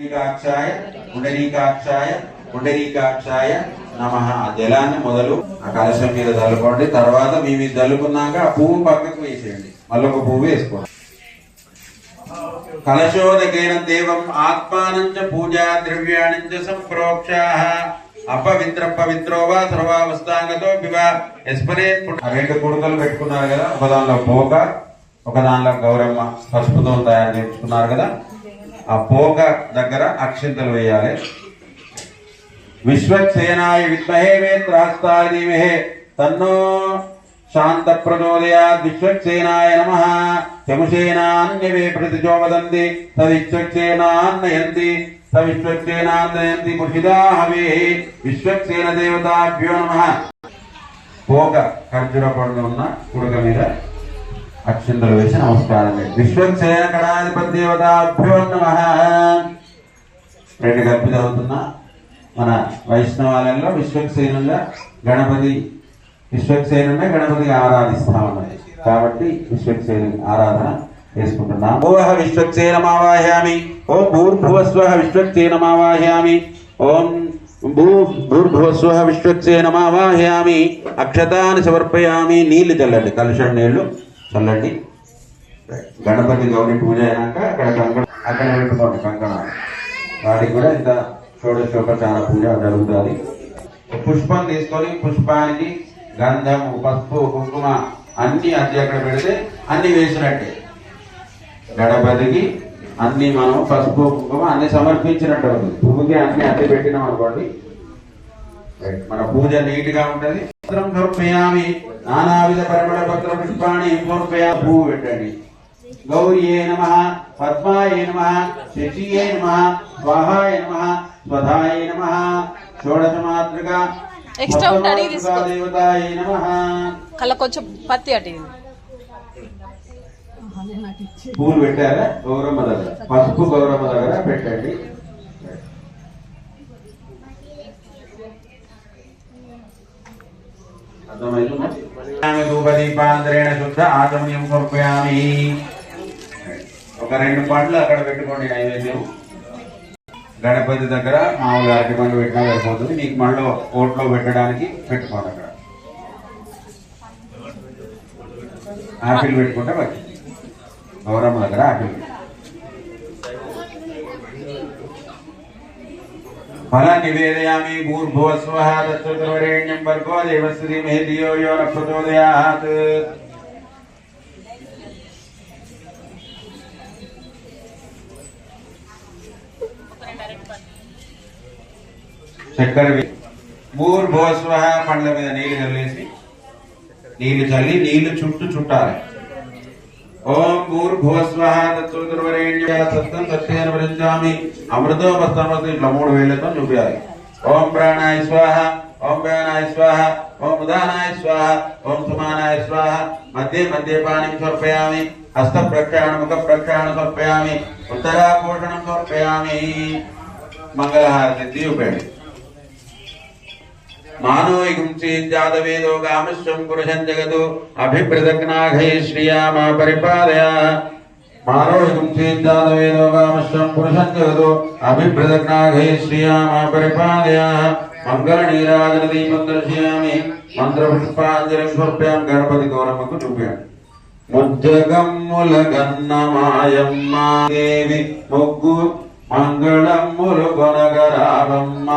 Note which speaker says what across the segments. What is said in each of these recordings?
Speaker 1: పుండరీకాక్షాయ పుండరీకాక్షాయ పుండరీకాక్షాయ నమ. ఆ జలాన్ని మొదలు ఆ కలశం మీద చల్లుకోండి. తర్వాత మేము ఇది చల్లుకున్నాక ఆ పువ్వు పక్కకు వేసేయండి. మళ్ళొక పువ్వు వేసుకోండి. కలశోదకైన దేవం ఆత్మానం చ పూజా ద్రవ్యాణి చ సంప్రోక్షా. అపవిత్ర పవిత్రో వా సర్వావస్థాంగతో పివ ఎస్పరే రెండు కుడుకలు పెట్టుకున్నారు కదా ఒక దానిలో పోక ఒక దానిలో గౌరమ్మ పసుపుతో తయారు చేసుకున్నారు కదా. ఆ పోక దగ్గర అక్షింతలు వేయాలి. విశ్వక్సేనాయ విద్మహే వేత్రాస్తాయ ధీమహే తన్నో శాంత ప్రచోదయాత్ విశ్వక్సేనాయ నమ శముసేనాన్యవే ప్రతిచోవదంతి తదిశ్వక్సేనాన్నయంతి సవిశ్వక్సేనాన్నయంతి ముషిదా హవే విశ్వక్సేన దేవతాభ్యో నమ. పోక ఖర్జుర పండు ఉన్న కుడుక మీద అక్షింతలు వేసి నమస్కారం చేయండి. విశ్వక్సేన దేవతాభ్యో నమ. రెండు చదువుతున్నా మన వైష్ణవాలయంలో విశ్వక్సేనుగా గణపతి విశ్వక్సేనుగా గణపతి ఆరాధిస్తామన్నది కాబట్టి విశ్వక్సేను ఆరాధన చేసుకుంటున్నాం. ఓహ విశ్వక్సేనమావాహయామి ఓం భూర్భువస్వ విశ్వక్సేనమావాహయామి ఓం భూ భూర్భువస్వ విశ్వక్సేనమావాహయామి అక్షతాన్ని సమర్పయామి. నీళ్ళు చల్లండి. కలుషం నీళ్ళు. చల్లండి. గణపతి గౌరీ పూజ అయినాక అక్కడ కంకణ అక్కడ పెట్టుకోండి కంకణ. వాటికి కూడా ఇంత షోడశోపచార పూజ జరుగుతుంది. పుష్పం తీసుకొని పుష్పానికి గంధం పసుపు కుంకుమ అన్ని అన్ని అక్కడ పెడితే అన్ని వేసినట్టే. గణపతికి అన్ని మనం పసుపు కుంకుమ అన్ని సమర్పించినట్టు అవుతుంది. పువ్వుకి అన్ని అద్దె పెట్టినాం అనుకోండి మన పూజ నీట్గా ఉంటది. పత్రం సమర్పయామి. నానావిధ పరిమళ పత్ర పుష్పాన్ని సమర్పయా పువ్వు పెట్టండి గౌరియే నమ పద్మాయ నమ శశియే నమ స్వాహాయ నమ స్వధాయ నమ. షోడశ మాతృక
Speaker 2: ఉంటే.
Speaker 1: దేవతాయ నమ.
Speaker 2: కళ్ళ కొంచెం పత్తి అటు.
Speaker 1: పూలు పెట్టారా? గౌరమ్మ దగ్గర. పసుపు గౌరమ్మ దగ్గర పెట్టండి. ధూపదీపాంతరేణ శుద్ధ ఆచమనీయం సమర్పయామి. ఒక రెండు పండ్లు అక్కడ పెట్టుకోండి నైవేద్యం. గణపతి దగ్గర మామూలుగా అరటి పండు పెట్టినా సరిపోతుంది. మీకు మళ్ళీ ఓట్లో పెట్టడానికి పెట్టుకోండి అక్కడ. ఆపిల్ పెట్టుకుంటే మంచిది. గౌరమ్మ దగ్గర ఆపిల్ ఫలా నివేదయామి భూర్భువస్వః తత్సవితుర్వరేణ్యం భర్గో దేవస్య ధీమహి ధియో యో న ప్రచోదయాత్ చక్కెర వే- భూర్భువస్వః పండ్ల మీద నీళ్ళు చల్లేసి నీళ్ళు చల్లి నీళ్ళు చుట్టూ చుట్టాలి. ఓం భూర్భువస్వః తత్సవితుర్వరేణ్య సత్యం సత్యేన వరించామి అమృతో ఇట్లా మూడు వేలతో చూపించాలి ఓం ప్రాణాయ స్వాహ ఓం ప్రాణాయ స్వాహ ఓం ఉదానాయ స్వాహ ఓం సుమానాయ స్వాహ. మధ్య మధ్య పాణిం సమర్పయామి హస్త ప్రక్షాళన ముఖ ప్రక్షాళన సమర్పయామి ఉత్తరాపోషణం సమర్పయామి. మంగళహారతి చూపండి మానోయికం చేద్యాదవేదో పురుషం జగదు అభిప్రదగ్నాఘై శ్రియామ పరిపాదయ మానోయికం చేద్యాదవేదో పురుషం జగదు అభిప్రదగ్నాఘై శ్రియామ పరిపాదయ మంగళ నీరాజన దీపం దర్శయామి మంత్ర పుష్పాంజలిం గణపతి గౌరమ్మకు చూపాను ముజ్జగమ్ముల గన్నమాయమ్మ దేవి ముగ్గు మంగళమ్ములు కొనగరావమ్మ.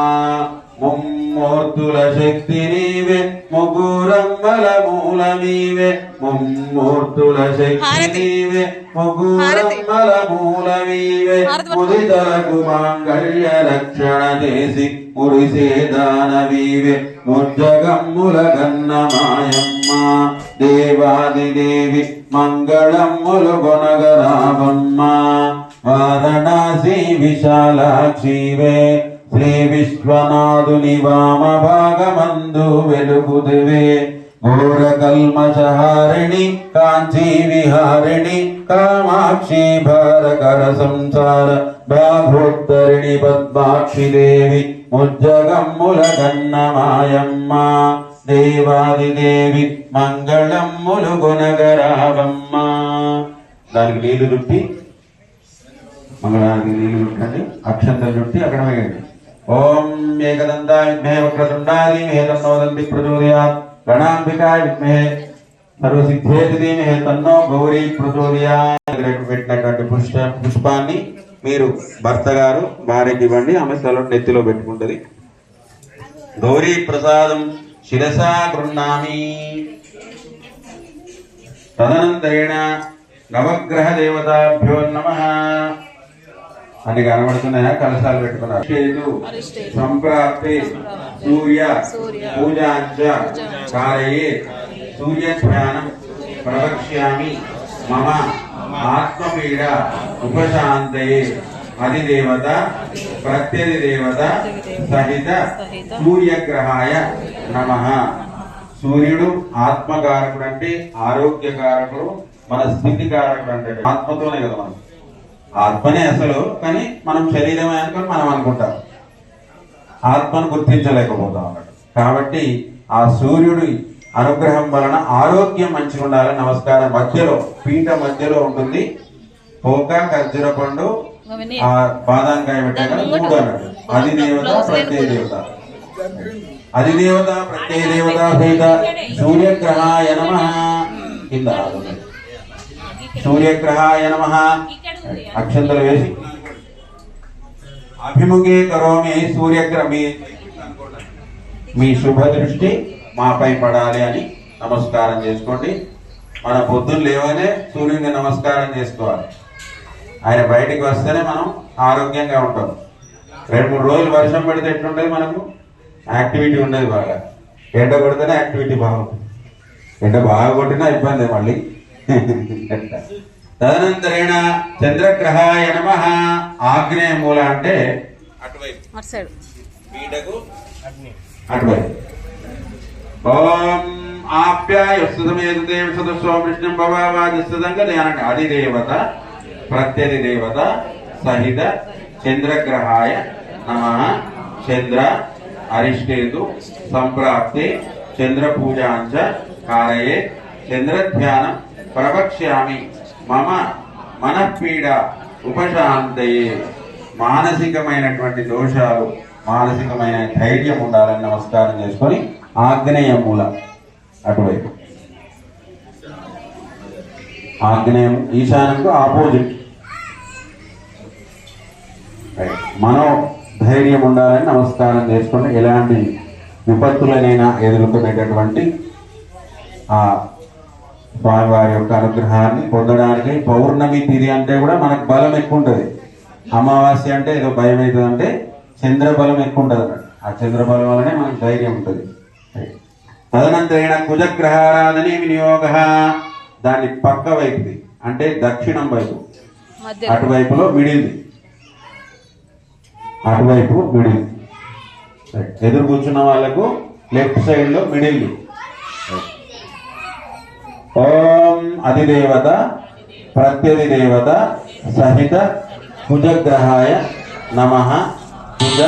Speaker 1: ముమ్మూర్తుల శక్తి నీవే ముగ్గురమ్మల మూల నీవే ముమ్మూర్తుల శక్తి. నీవే ముగ్గురమ్మల మూల నీవే
Speaker 2: హారతి పట్టుకో.
Speaker 1: ముదితలకు మాంగళ్య రక్షణ చేసి మురిసే దానవీవే. ముజ్జగమ్ముల గన్నమాయమ్మ దేవాదిదేవి మంగళమ్ములు కొనగరావమ్మ. వారణాసి విశాలాక్షివే. శ్రీ విశ్వనాథుని వామ భాగమందు వెలుగుదివే. ఘోరకల్మషహారిణి కాంచీ విహారిణి కామాక్షి భారకర సంసార బాహోత్తరిణి పద్మాక్షి దేవి ముజ్జగమ్ముల గన్నమాయమ్మ దేవాదిదేవి మంగళమ్ములు గుణగరావమ్మ దానికి నీళ్ళు రుప్పి మంగళానికి నీళ్ళు చుట్టండి. అక్షంతలు చుట్టి అక్కడ వేయండి. ఓం ఏకదంత విద్మహే వక్రతుండాది మేతన్నోదంతి ప్రచోదయాత్ గణాంబికాయ విద్మహే సర్వసిద్ధేతి ధీమహే తన్నో గౌరీ ప్రచోదయా పెట్టినటువంటి పుష్ప పుష్పాన్ని మీరు భర్త గారు భార్యకి ఇవ్వండి. ఆమె తల నెత్తిలో పెట్టుకుంటది. గౌరీ ప్రసాదం శిరసా గృహ్ణామి. తదనంతరేణ నవగ్రహ దేవతాభ్యో నమ. అని కనబడుతున్నాయా? కలశాలు పెట్టుకున్నారు. సంప్రాప్తి సూర్య. పూజాంచ కారయే సూర్య ధ్యానం ప్రవక్ష్యామి మమ ఆత్మపీడ ఉపశాంతయే అధిదేవత ప్రత్యధి దేవత సహిత. సూర్యగ్రహాయ నమ. సూర్యుడు ఆత్మకారకుడు అంటే ఆరోగ్యకారకుడు మన స్థితి కారకుడు అంటే ఆత్మతోనే కదా మనం. ఆత్మనే అసలు కానీ మనం శరీరమే అనుకొని మనం అనుకుంటాం. ఆత్మను గుర్తించలేకపోతాం అన్నట్టు. కాబట్టి ఆ సూర్యుడి అనుగ్రహం వలన ఆరోగ్యం మంచిగా ఉండాలని నమస్కారం మధ్యలో పీఠ మధ్యలో ఉంటుంది. పోక ఖర్జూర పండు ఆ బాదాంకాయ పెట్టాక మూడు అన్నట్టు. అది దేవత ప్రత్యయ దేవత. అది దేవత ప్రత్యయ దేవత సహిత సూర్యగ్రహాయ నమ. కింద. సూర్యగ్రహాయ నమ. అక్షంతలు వేసి. అభిముఖే కరోమి సూర్యగ్రహ మీ శుభ దృష్టి మాపై పడాలి అని నమస్కారం చేసుకోండి. మన పొద్దున్న లేవనే సూర్యుని నమస్కారం చేసుకోవాలి. ఆయన బయటికి వస్తేనే మనం ఆరోగ్యంగా ఉంటాం. రెండు మూడు రోజులు వర్షం పడితే ఎట్లుంటది మనకు? యాక్టివిటీ ఉండదు బాగా. ఎండ కొడితేనే యాక్టివిటీ బాగుంటుంది. ఎండ బాగా కొట్టినా ఇబ్బంది మళ్ళీ. తదనంతరేణ చంద్రగ్రహాయ నమ. ఆగ్నేయ మూల అంటే అటువైపు. అటువైపు. ఓం ఆప్యాయ సుతమేదే సదస్వ విష్ణుం భవావాదిస్తదంగ ధ్యానండి అది దేవత ప్రత్యధి దేవత సహిత చంద్రగ్రహాయ నమ. చంద్ర అరిష్టేతు సంప్రాప్తి చంద్ర పూజాంచ కారయే చంద్ర ధ్యానం ప్రవక్ష్యామి. మమ మనఃపీడ ఉపశాంతయే. మానసికమైనటువంటి దోషాలు మానసికమైన ధైర్యం ఉండాలని నమస్కారం చేసుకొని ఆగ్నేయ మూల అటువైపు. ఆగ్నేయం ఈశాన్యంకు ఆపోజిట్. మనో ధైర్యం ఉండాలని నమస్కారం చేసుకొని ఎలాంటి విపత్తులనైనా ఎదుర్కొనేటటువంటి ఆ స్వామివారి యొక్క అనుగ్రహాన్ని పొందడానికి పౌర్ణమి తిథి అంటే కూడా మనకు బలం ఎక్కువ ఉంటుంది అమావాస్య అంటే ఏదో భయం అవుతుంది అంటే చంద్ర బలం ఎక్కువ ఉంటుంది అన్నట్టు. ఆ చంద్ర బలం వల్లనే మనకు ధైర్యం ఉంటుంది. రైట్. తదనంతరేణ కుజగ్రహారాధనే వినియోగ. దాని పక్క వైపుది. అంటే దక్షిణం వైపు. అటువైపులో మిడిల్ది. అటువైపు మిడిల్ రైట్. ఎదురు కూర్చున్న వాళ్ళకు లెఫ్ట్ సైడ్లో మిడిల్ ఓం అధిదేవత ప్రత్యధి దేవత సహిత కుజగ్రహాయ నమ. కుజ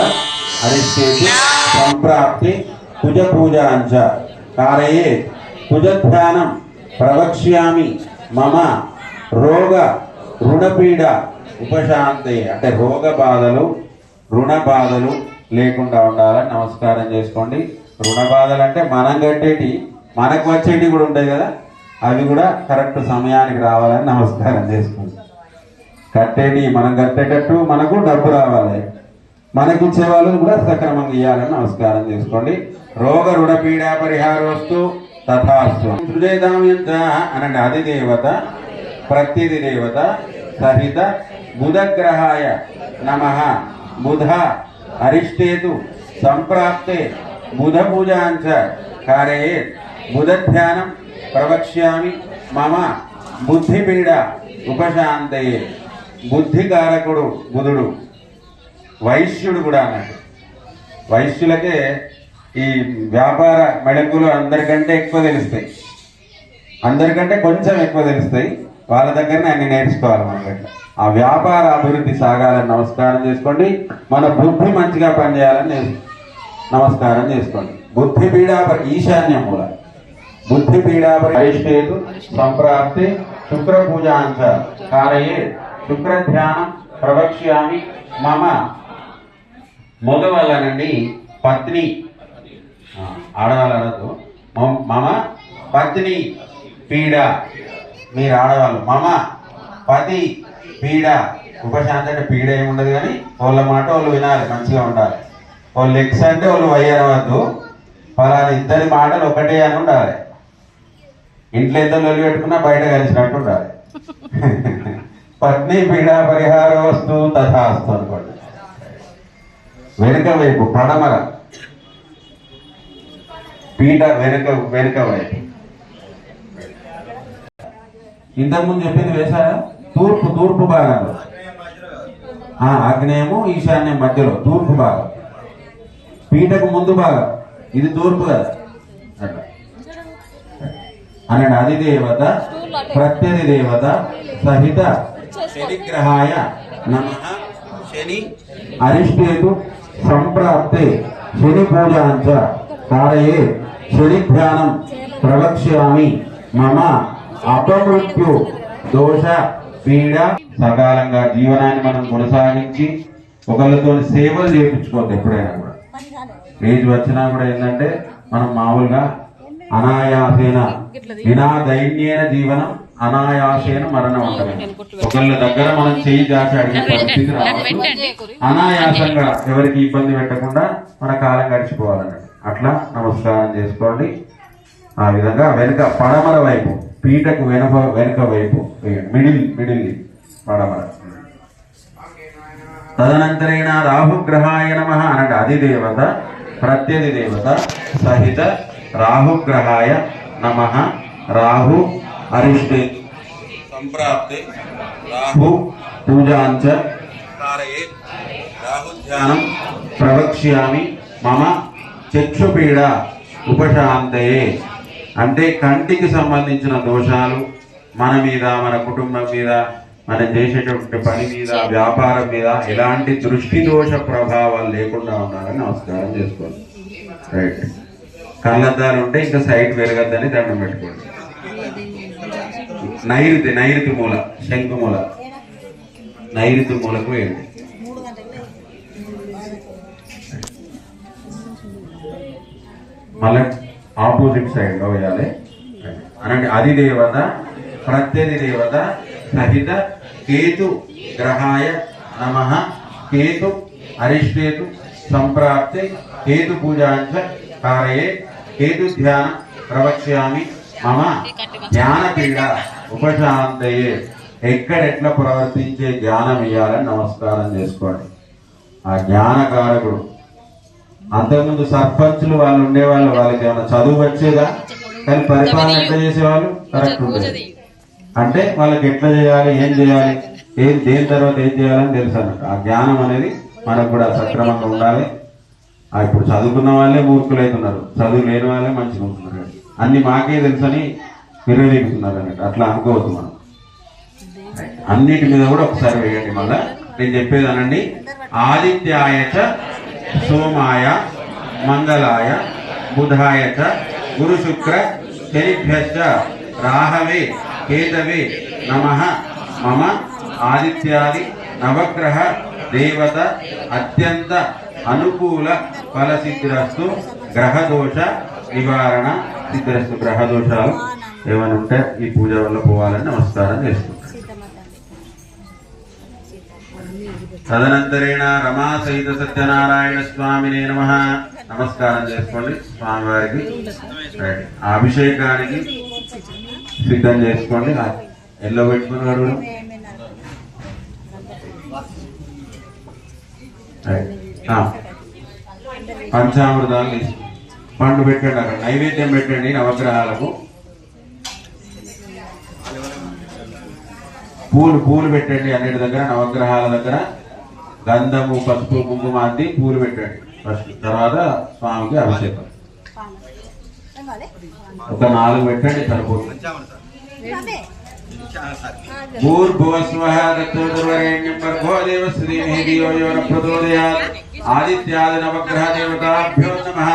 Speaker 1: అరిష్టేతి సంప్రాప్తి కుజ పూజాంచ కారయే కుజధ్యానం ప్రవక్ష్యామి మమ రోగ రుణపీడ ఉపశాంతి అంటే రోగ బాధలు రుణ బాధలు లేకుండా ఉండాలని నమస్కారం చేసుకోండి. రుణ బాధలు అంటే మనం కట్టేటి మనకు వచ్చేటి కూడా ఉంటాయి కదా. అవి కూడా కరెక్ట్ సమయానికి రావాలని నమస్కారం చేసుకోండి కట్టేటి మనం కట్టేటట్టు మనకు డబ్బు రావాలి. మనకిచ్చే వాళ్ళు కూడా సక్రమంగా ఇవ్వాలని నమస్కారం చేసుకోండి. రోగ రుణ పీడా పరిహారోస్తు తథాస్తు. సృజేదామ్యంచ అనండి అది దేవత ప్రతిది దేవత సహిత బుధగ్రహాయ నమ బుధ అరిష్టేతు సంప్రాప్తే బుధ పూజాంచ కారయే బుధ ధ్యానం ప్రవక్ష్యామి మమ బుద్ధిపీడ ఉపశాంతయే. బుద్ధికారకుడు బుధుడు. వైశ్యుడు కూడా అన్నట్టు. వైశ్యులకే ఈ వ్యాపార మెళకులు అందరికంటే ఎక్కువ తెలుస్తాయి. అందరికంటే కొంచెం ఎక్కువ తెలుస్తాయి. వాళ్ళ దగ్గరనే అన్ని నేర్చుకోవాలి మనం ఆ వ్యాపార అభివృద్ధి సాగాలని నమస్కారం చేసుకోండి. మన బుద్ధి మంచిగా పనిచేయాలని నమస్కారం చేసుకోండి. బుద్ధి పీడాపరి ఈశాన్య మూల బుద్ధి పీడా వైష్ణేతు సంప్రాప్తి శుక్ర పూజాంశ. కారయే శుక్ర ధ్యానం ప్రవక్ష్యామి మమ. మగవాళ్ళనండి పత్ని. ఆడవాళ్ళు అనద్దు మమ- పత్ని పీడ. మీరు ఆడవాళ్ళు మమ పతి పీడ. ఉపశాంతి అంటే పీడ ఏమి ఉండదు కానీ వాళ్ళ మాట వాళ్ళు వినాలి మంచిగా ఉండాలి. వాళ్ళు లెగ్స్ అంటే వాళ్ళు వయ్యనవద్దు అనవద్దు ఫలానా ఇద్దరి మాటలు ఒకటే అని ఉండాలి. ఇంట్లో ఎంత లొల్లి పెట్టుకున్నా బయట కలిసినట్టు ఉండాలి. పత్ని పీడ పరిహార వస్తు తథాస్తు అనుకోండి. వెనుక వైపు పడమర. పీట వెనుక వెనుక వైపు. ఇంతకుముందు చెప్పింది వేసారా తూర్పు తూర్పు భాగంలో. ఆ, ఆగ్నేయము ఈశాన్యం మధ్యలో తూర్పు భాగం. పీటకు ముందు భాగం. ఇది తూర్పు కదా. అనండి అది దేవత ప్రత్యధి దేవత సహిత శనిగ్రహాయ నమ శని అరిష్టేతు సంప్రాప్తే శని పూజాంచ కారయే శని ధ్యానం ప్రవక్ష్యామి మమ అపమృత్యు దోష పీడ సకాలంగా జీవనాన్ని మనం కొనసాగించి ఒకళ్ళతో సేవలు చేయించుకోవద్దు ఎప్పుడైనా కూడా. ఏజ్ వచ్చినా కూడా ఏంటంటే మనం మామూలుగా అనాయాసేన వినా దైన్యేన జీవనం అనాయాసేన మరణం ఒకళ్ళ దగ్గర మనం చేయి దాచి అడిగిన పరిస్థితి. అనాయాసంగా ఎవరికి ఇబ్బంది పెట్టకుండా మన కాలం గడిచిపోవాలన్నట్టు. అట్లా నమస్కారం చేసుకోండి. ఆ విధంగా వెనుక పడమర వైపు పీటకు వెనుక వెనుక వైపు. మిడిల్ మిడిల్ పడమర. తదనంతరేణ రాహుగ్రహాయ నమ అనండి. అది దేవత ప్రత్యధి దేవత సహిత రాహుగ్రహాయ నమ రాహు అరిష్టే సంప్రాప్తే రాహు పూజాంచ కారయే రాహు ధ్యానం ప్రవక్ష్యామి మమ చక్షుపీడ ఉపశాంతయే. అంటే కంటికి సంబంధించిన దోషాలు మన మీద మన కుటుంబం మీద మనం చేసేటువంటి పని మీద వ్యాపారం మీద ఎలాంటి దృష్టి దోష ప్రభావాలు లేకుండా ఉండాలని నమస్కారం చేసుకోండి రైట్. కళ్ళద్దాలు ఉంటే ఇంకా సైట్ వెరగద్దని దండం పెట్టుకోండి. నైరుతి నైరుతి మూల శంకు మూల. నైరుతి మూలకు వేయండి. మళ్ళీ ఆపోజిట్ సైడ్లో వేయాలి. అనండి అది దేవత ప్రత్యధి దేవత సహిత కేతు గ్రహాయ నమ కేతు అరిష్టేతు సంప్రాప్తి కేతు పూజాంచ కారయే కేతు ధ్యాన ప్రవక్ష్యామి మమ జ్ఞాన క్రీడ ఉపశాంతయే. ఎక్కడెట్లా ప్రవర్తించే జ్ఞానం ఇవ్వాలని నమస్కారం చేసుకోండి. ఆ జ్ఞానకారకుడు. అంతకుముందు సర్పంచులు వాళ్ళు ఉండేవాళ్ళు వాళ్ళకి ఏమైనా చదువు వచ్చేదా? కానీ పరిపాలన ఎట్లా చేసేవాళ్ళు? కరెక్ట్ ఉండేది. అంటే వాళ్ళకి ఎట్లా చేయాలి ఏం చేయాలి ఏం దేని తర్వాత ఏం చేయాలని తెలుసు అన్నట్టు ఆ జ్ఞానం అనేది మనకు కూడా సక్రమంగా ఉండాలి. ఇప్పుడు చదువుకున్న వాళ్ళే మూర్ఖులైతున్నారు. చదువు లేని వాళ్ళే మంచిగా ఉంటున్నారు. అన్ని మాకే తెలుసని విరవీగుతున్నారు అన్నట్టు అట్లా అనుకోవద్దు మనం. అన్నిటి మీద కూడా ఒకసారి వేయండి మళ్ళా. నేను చెప్పేది అనండి ఆదిత్యాయచ సోమాయ మంగళాయ బుధాయచ గురు శుక్ర శనిభ్యశ్చ రాహవే కేతవే నమ. మమ ఆదిత్యాది నవగ్రహ దేవత అత్యంత అనుకూల ఫల సిద్ధిరస్తు గ్రహదోష నివారణ సిద్ధిరస్తు గ్రహదోషాలు ఏమైనా ఉంటే ఈ పూజ వల్ల పోవాలని నమస్కారం చేసుకుంటాను తదనంతరేణ రమా సహిత సత్యనారాయణ స్వామిని నమ. నమస్కారం చేసుకోండి. స్వామివారికి రైట్. అభిషేకానికి సిద్ధం చేసుకోండి. ఎల్లో పెట్టుకుని రైట్. పంచామృతాలు. పండు పెట్టండి అక్కడ. నైవేద్యం పెట్టండి నవగ్రహాలకు పూలు పూలు పెట్టండి అన్నిటి దగ్గర నవగ్రహాల దగ్గర. గంధము పసుపు కుంకుమ అద్ది పూలు పెట్టండి. ఫస్ట్ తర్వాత స్వామికి అభిషేకం. ఒక నాలుగు పెట్టండి సరిపోతుంది. భూర్భువస్వః దత్తోదర్వరేణ్యం భర్గో దేవస్య ధీమహి ధియో యో న ప్రచోదయాత్ ఆదిత్యాది నవగ్రహ దేవతాభ్యో నమః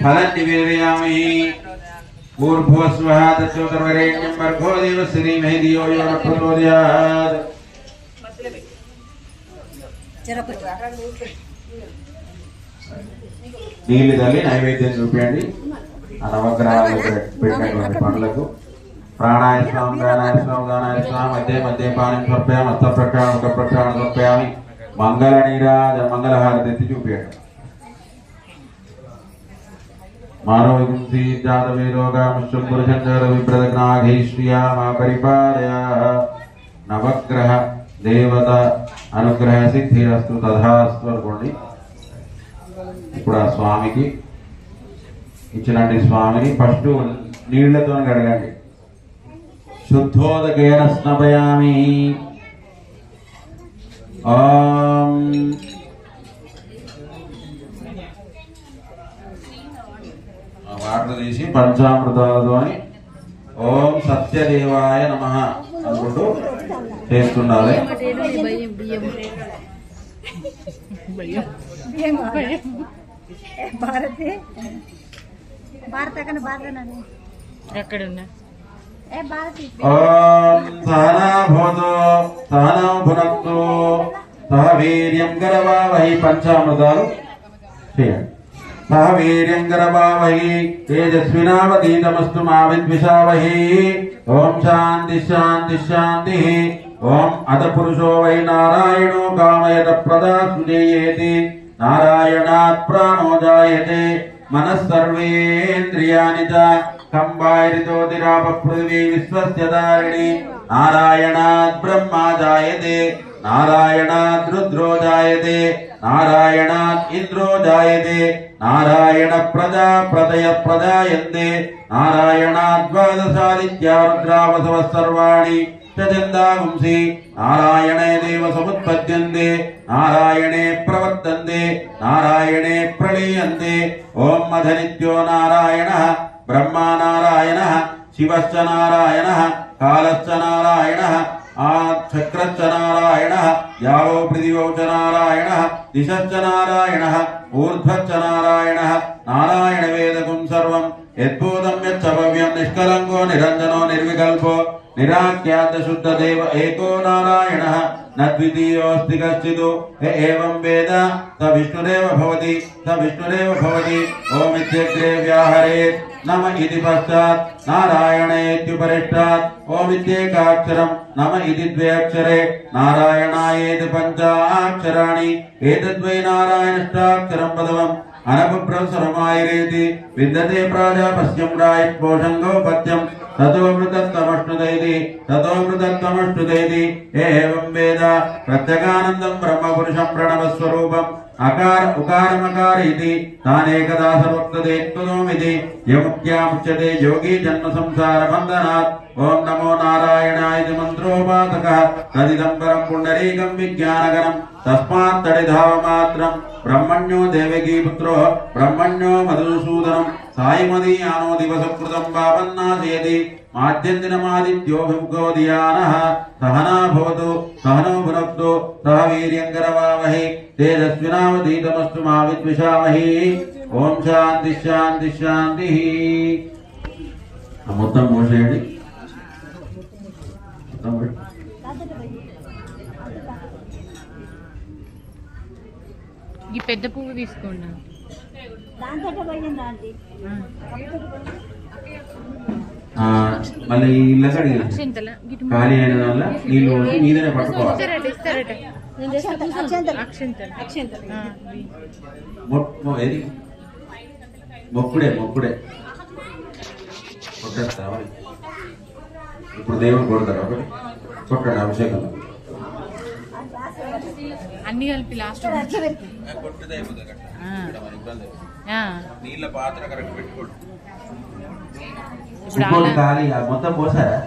Speaker 1: ఫలం నివేదయామి భూర్భువస్వః దత్తోదర్వరేణ్యం భర్గో దేవస్య ధీమహి ధియో యో న ప్రచోదయాత్ నీళ్ళు తల్లి నైవేద్యం చూపించండి ఆ నవగ్రహాలు పెట్- పెట్టినటువంటి పండ్లకు ప్రాణాయ స్వామి గానాయ మధ్య మధ్య పాని సమర్పయామి హస్త ప్రక్షాళన ముఖ ప్రక్షాళన సమర్పయామి. మంగళ నీరాజ మంగళహారతి ఎత్తి చూపించండి మానవగుంసి జాతవే రోగాముష్యం పురుషంచర విప్రదగ్నాఘైశ్రియా మా పరిపాలయ. నవగ్రహ దేవత అనుగ్రహ సిద్ధిరస్తు తథాస్తు అనుకోండి. ఇప్పుడు ఆ స్వామికి ఇచ్చినటువంటి స్వామిని ఫస్ట్ నీళ్ళతో కడగండి. శుద్ధోదకేన స్నపయామి ఓం ఆ వాటర్ తీసి పంచామృతాలతో ఓం సత్యదేవాయ నమ అనుకుంటూ చేస్తుండాలి.
Speaker 3: భారతి?
Speaker 2: ఎక్కడున్నా
Speaker 3: ఏ భారతి
Speaker 1: ఓం సహనా భవతు సహనా భునక్తు సహ చేయండి. సహ వీర్యం గరవావహి తేజస్వినావతీతమస్తు మా విద్విషావహి. ఓం శాంతి శాంతి శాంతి. ఓం అత పురుషో వై నారాయణో కామయత ప్రదా నారాయణాత్ ప్రాణో జాయతే మనస్సర్వేంద్రియాణి చ. కంబాయరితోతిరాప పృథివీ విశ్వస్య దారిణి నారాయణాత్ బ్రహ్మా జాయతే నారాయణాత్ రుద్రో జాయతే నారాయణాత్ ఇంద్రో జాయతే నారాయణ ప్రజా ప్రజయ ప్రజాయంతే నారాయణాత్ ద్వాదశాదిత్యా రుద్రావసవ సర్వాణి చందాగుంసి నారాయణే దేవ సముత్పద్యంతే నారాయణే ప్రవర్తంతే నారాయణే ప్రళీయంతే ఓం మధనిత్యో బ్రహ్మానారాయణ శివశ్చ నారాయణ కాలశ్చ నారాయణ ఆ చక్రశ్చ నారాయణ యావో పృథివౌ చ నారాయణ దిశశ్చ నారాయణ ఊర్ధ్వచ్చ నారాయణ నారాయణ వేదకం సర్వం యద్భూతం యచ్చభవ్యం నిష్కలంకో నిరంజనో నిర్వికల్పో నిరాఖ్యాత శుద్ధ దేవ ఏకో నారాయణ నద్వితీయోస్తి కశ్చిదు ఏం వేద స విష్ణురేవ భవతి స విష్ణురేవ భవతి ఓమిత్యగ్రే వ్యాహరేత్ నమ ఇది పశ్చాత్ నారాయణేత్యుపరిష్టాత్ ఓమిత్యేకాక్షరం నమ ఇది ద్వే అక్షరే నారాయణాయేతి పంచాక్షరాణి ఏతద్వై నారాయణష్టాక్షరం పదవం అనపప్రసరమాయరేతి విందతే ప్రాజాపస్యం రాయపోషంగో పద్యం తతోమృతత్వమష్టుదైతి తతోమృతత్వమష్టుదైతి ఏం వేద ప్రత్యగానందం బ్రహ్మపురుషం ప్రణవస్వరూపం अकार उकार मकार इति। तानेकदा सर्वक्तदेत्वदोमिति यमुक्त्यामुच्यते योगी जन्म संसार बंधनात् ఓం నమో నారాయణాయ మంత్రోపాతక తదిదంబరం పుండరీకం విజ్ఞానగరం తస్మాత్ తడిధావమాత్రం బ్రహ్మణ్యో దేవకీపుత్రో బ్రహ్మణ్యో మధుసూదనం. సాయిమదీయానో దివసకృతం పాపన్నాశయతి. మాద్యందినమాదిత్యోభిముఖోదయానః సహనా భవతు సహనో భునక్తు సహ వీర్యంకరవామహి. తేజస్వినావధీతమస్తు మా విద్విషామహి. ఓం శాంతి శాంతి శాంతి. మొత్తం మూసేయండి.
Speaker 2: ఈ పెద్ద పువ్వు తీసుకోండి.
Speaker 1: మళ్ళీ ఈ ఇళ్ళ కడిగి
Speaker 2: అక్షంతల గిటు
Speaker 1: ఖాళీ అయిన దానిలో నీళ్ళు పోసి మీదనే పట్టుకోవాలి.
Speaker 2: ఇస్తారట ఇస్తారట
Speaker 3: అక్షంతలు.
Speaker 1: ఇప్పుడు దేవుడు కొడతారు ఒకటి? కొట్టండి అభిషేకం.
Speaker 2: అన్ని కలిపి లాస్ట్
Speaker 1: నీళ్ళ పాత్ర కరెక్ట్ పెట్టుకోండి. మొత్తం పోసారా?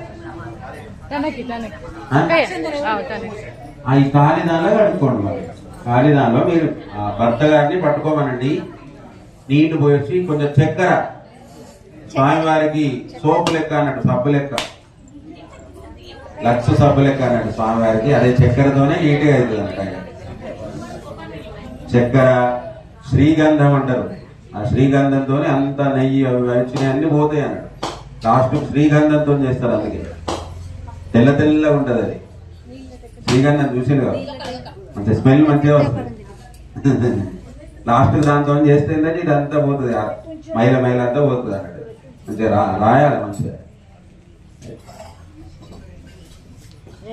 Speaker 1: ఈ ఖాళీ దానిలో కడుక్కోండి మరి. ఖాళీ దానిలో మీరు ఆ భర్త గారిని పట్టుకోమనండి. నీళ్ళు పోసి కొంచెం చక్కెర. స్వామివారికి సోపు లెక్క అన్నట్టు సబ్బు లెక్క. లక్ష సబ్బు లెక్క స్వామివారికి. అదే చక్కెరతోనే నీట్గా అవుతుందంట చక్కెర శ్రీగంధం అంటారు. ఆ శ్రీగంధంతోనే అంత నెయ్యి అవి వచ్చినాయి అన్ని పోతాయి అన్నట్టు లాస్ట్ శ్రీగంధంతో చేస్తారు అందుకే. తెల్ల తెల్లగా ఉంటుంది అది. శ్రీగంధం చూసింది కదా? మంచి స్మెల్ మంచిగా వస్తుంది. లాస్ట్ దాంతో చేస్తే ఏంటంటే ఇదంతా పోతుంది. మైల మైల అంతా పోతుంది అన్నట్టు మంచిగా రాయాలి మంచిగా.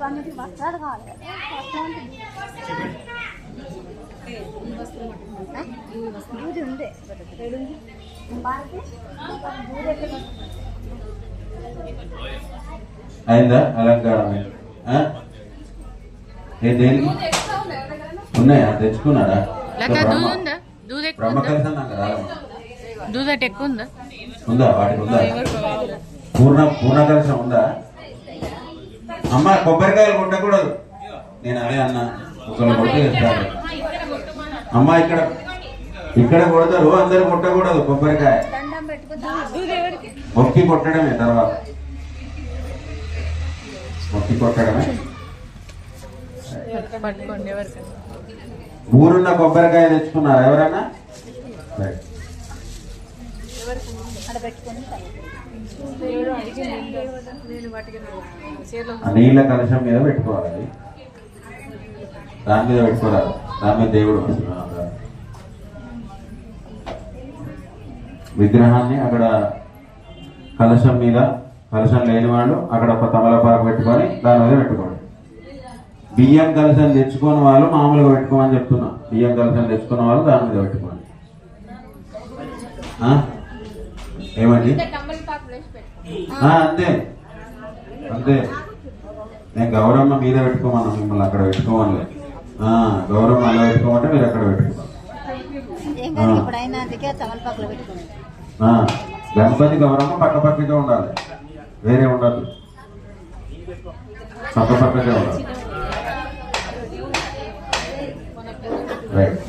Speaker 3: వాళ్ళకి వస్త్రాలు కావాలి కదా. వస్త్రాలు ఉంది?
Speaker 1: అయిందా అలంకారం ఉన్నాయా? తెచ్చుకున్నారా
Speaker 2: లత దూద్ ఉందా దూద్ ఎక్కువ ఉందా
Speaker 1: బ్రహ్మకలసం నాకు
Speaker 2: ఎక్కువ ఉందా?
Speaker 1: ఉందా వాటికి ఉందా? పూర్ణ పూర్ణ కలశం ఉందా? అమ్మ కొబ్బరికాయలు కొట్టకూడదు. నేను అదే అన్నా ఒకరు కొట్టి అమ్మ ఇక్కడ ఇక్కడ కొడతారు అందరు కొట్టకూడదు కొబ్బరికాయ. మొక్కి కొట్టడమే తర్వాత. మొక్కి కొట్టడమే. ఊరున్న కొబ్బరికాయ తెచ్చుకున్నారు ఎవరన్నా? నీళ్ళ కలశం మీద పెట్టుకోవాలి. దాని మీద పెట్టుకోరాదు. దాని మీద దేవుడు విగ్రహాన్ని అక్కడ కలశం మీద కలశం లేని వాళ్ళు అక్కడ ఒక తమలపాకు పెట్టుకొని దాని మీద పెట్టుకోండి. బియ్యం కలశం తెచ్చుకున్న వాళ్ళు మామూలుగా పెట్టుకోమని చెప్తున్నా. బియ్యం కలశం తెచ్చుకున్న వాళ్ళు దాని మీద పెట్టుకోండి. ఆ? ఏమండి? అంతే. అంతే. నేను గౌరమ్మ మీద పెట్టుకోమన్నా మిమ్మల్ని అక్కడ పెట్టుకోమని గౌరమ్మ అలా పెట్టుకోమంటే మీరు అక్కడ పెట్టుకోవాలి గణపతి గౌరమ్మ పక్క పక్కగా ఉండాలి. వేరే ఉండదు. పక్క పక్కగా ఉండాలి. రైట్.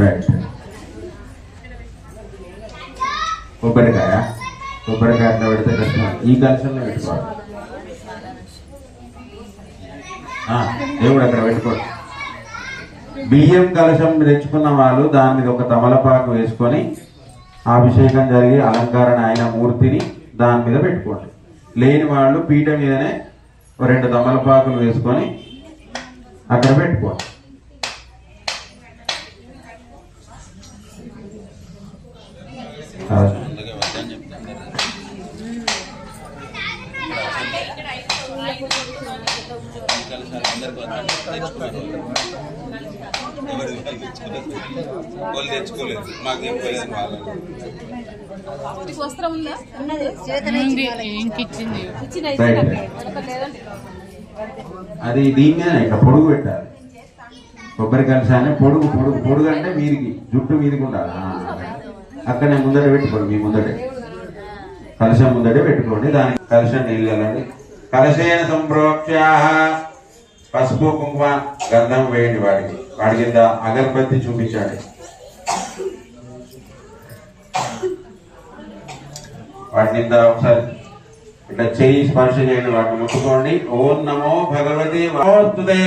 Speaker 1: రైట్. కొబ్బరికాయ. కొబ్బరికాయ అట్లా పెడితే కష్టం. ఈ కలశంలో పెట్టుకోవాలి. దేవుడు అక్కడ పెట్టుకోండి. బియ్యం కలశం తెచ్చుకున్న వాళ్ళు దాని మీద ఒక తమలపాకు వేసుకొని అభిషేకం జరిగి అలంకరణ అయిన మూర్తిని దాని మీద పెట్టుకోండి. లేని వాళ్ళు పీట మీదనే రెండు తమలపాకులు వేసుకొని అక్కడ పెట్టుకోండి. ఎవరు
Speaker 4: వాళ్ళు తెచ్చుకోలేదు మాకు చెప్పలేదు వాళ్ళు
Speaker 1: అది దీని మీద పొడుగు పెట్టాలి. కొబ్బరి కలిసానే పొడుగు పొడుగు పొడుగు అంటే మీరికి జుట్టు మీదికి ఉండాలి. అక్కడనే ముందట పెట్టుకోండి మీ ముందటే. కలశం ముందటే పెట్టుకోండి దానికి కలశం నీళ్ళు వెళ్ళండి కలశేన సంప్రోక్ష పసుపు కుంకుమ గంధం వేయండి వాడికి. వాడి కింద అగరబత్తి చూపించండి. వాటి కింద ఒకసారి ఇట్లా చేయి స్పర్శ చేయండి వాటిని ముట్టుకోండి. ఓం నమో భగవతి నమోస్తుతే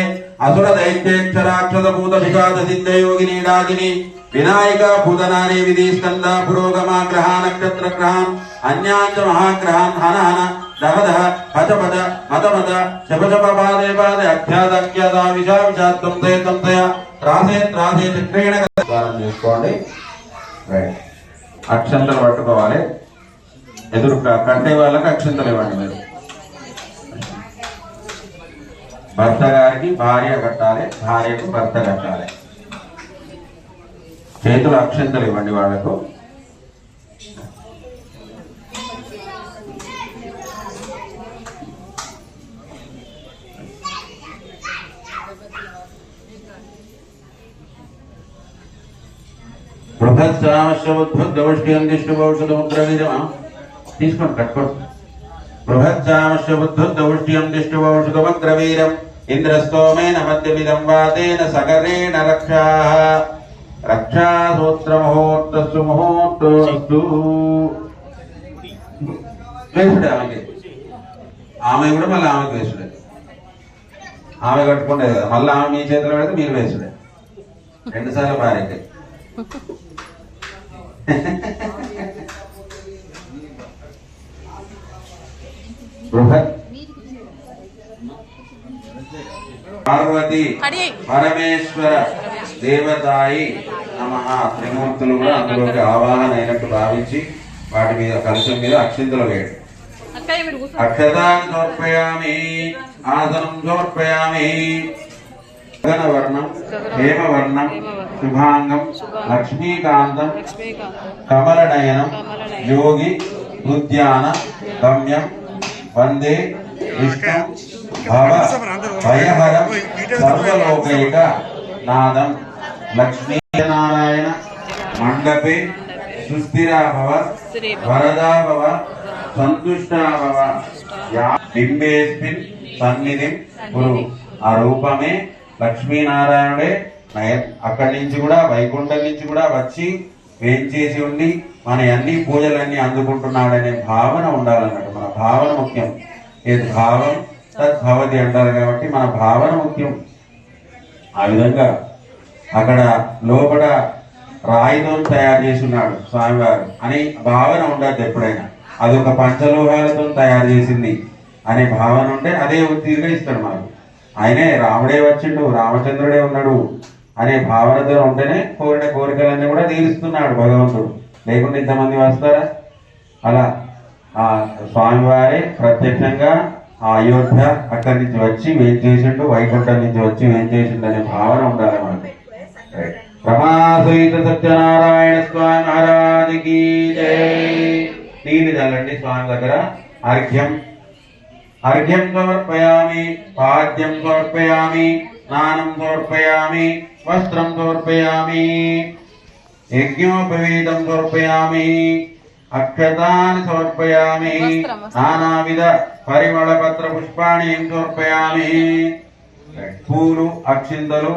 Speaker 1: అసుర దైత్యేక్షరాక్షద భూత విఘాత సిద్ధ యోగిని డాగిని వినాయక భూతనాని విధి స్కంద పురోగమ గ్రహ నక్షత్ర గ్రహాన్ అన్యాంచ మహాగ్రహాన్ హన హన. విషా విషాత్వం తే దానం చేసుకోండి. అక్షంతలు పట్టుకోవాలి. ఎదురు కంటే వాళ్ళకి అక్షంతలు ఇవ్వండి మీరు. భర్త గారికి భార్య కట్టాలి భార్యకు భర్త కట్టాలి. చేతులు అక్షంతలు ఇవ్వండి వాళ్ళకు. బృహత్సామశ్వబుద్ధుద్ధవష్ట్యం తీసుకోండి కట్టుకోండి. బృహత్సామశ్వబుద్ధుద్ధవష్ట్యం ఇంద్రస్తోమేన మధ్యమిదం వాతేన సకరేణ రక్షాః. రక్షాసూత్రముహూర్తస్సు ముహూర్తోస్తు. వేసుడే ఆమెకి. ఆమె కూడా మళ్ళీ ఆమెకు వేసుడే. ఆమె కట్టుకుంటేది కదా మళ్ళీ ఆమె మీ చేతిలో పెడితే మీరు వేసుడే. రెండు సార్లు భార్యకి పార్వతి పరమేశ్వర దేవతాయి నమ. త్రిమూర్తులు కూడా అందులోకి ఆవాహన అయినట్టు భావించి వాటి మీద కలశం మీద అక్షింతలు వేయడం. అక్షతాన్ని సమర్పయామి ఆసనం సమర్పయామి. గగనవర్ణం హేమవర్ణం. శుభాంగం లక్ష్మీకాంతం కమలనయనం యోగి ఉద్యాన గమ్యం వందే విష్ణు భవ భయహరం సర్వలోకైక నాదం లక్ష్మీనారాయణ మండపే సుస్థిరాభవ వరదాభవ సంతుష్టాభవ యా బింబేస్మిన్ సన్నిధిం గురు ఆ రూపమే లక్ష్మీనారాయణుడే అక్కడి నుంచి కూడా వైకుంఠం నుంచి కూడా వచ్చి వేంచేసి ఉండి మన అన్ని పూజలన్నీ అందుకుంటున్నాడనే భావన ఉండాలన్నట్టు మన భావన ముఖ్యం. ఏది భావం? తద్భవతి అంటారు కాబట్టి మన భావన ముఖ్యం. ఆ విధంగా అక్కడ లోపల రాయితో తయారు చేసి ఉన్నాడు స్వామివారు. అని భావన ఉండదు ఎప్పుడైనా. అది ఒక పంచలోహాలతో తయారు చేసింది అనే భావన ఉంటే అదే తీరుగా ఇస్తాడు మనకు. ఆయనే రాముడే వచ్చిండు రామచంద్రుడే ఉన్నాడు. అనే భావనతో ఉంటేనే కోరిన కోరికలన్నీ కూడా తీరుస్తున్నాడు భగవంతుడు. లేకుంటే ఇంతమంది వస్తారా? అలా ఆ స్వామివారే ప్రత్యక్షంగా ఆ అయోధ్య అక్కడి నుంచి వచ్చి వేం చేసిండు వైకుంఠం నుంచి వచ్చి వేం చేసిండు అనే భావన ఉండాలి మనకు. రమాసహిత సత్యనారాయణ స్వామి మహారాజుకి జై. నీళ్ళు చల్లండి స్వామి దగ్గర. అర్ఘ్యం. అర్ఘ్యం సమర్పయామి పాద్యం సమర్పయామి స్నానం సమర్పయామి వస్త్రం సమర్పయామి యజ్ఞోపవీతం సమర్పయామి అక్షతాన్ని సమర్పయామి
Speaker 2: వస్త్రం, వస్త్రం.
Speaker 1: నానావిధ పరిమళ పత్ర పుష్పాణి సమర్పయామి. పూలు అక్షింతలు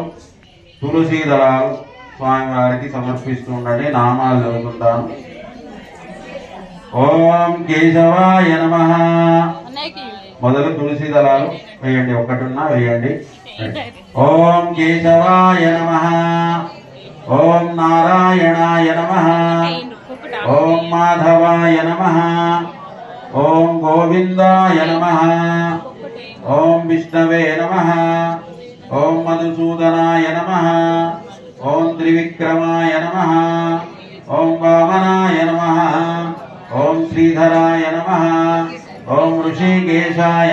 Speaker 1: తులసి దళాలు స్వామివారికి సమర్పిస్తూ ఉండండి నామాలు చదువుకుంటాను. ఓం కేశవాయ నమ. మొదలు తులసి దళాలు వేయండి ఒకటిన్నా వేయండి. ఓం కేశవాయ నమ. ఓం నారాయణాయ నమ. ఓం మాధవాయ నమ. ఓం గోవిందాయ నమ. ఓం విష్ణవే నమ. ఓం మధుసూదనాయ నమ. ఓం త్రివిక్రమాయ నమ. ఓం వామనాయ నమ. ఓం శ్రీధరాయ నమ. ఓం ఋషికేశాయ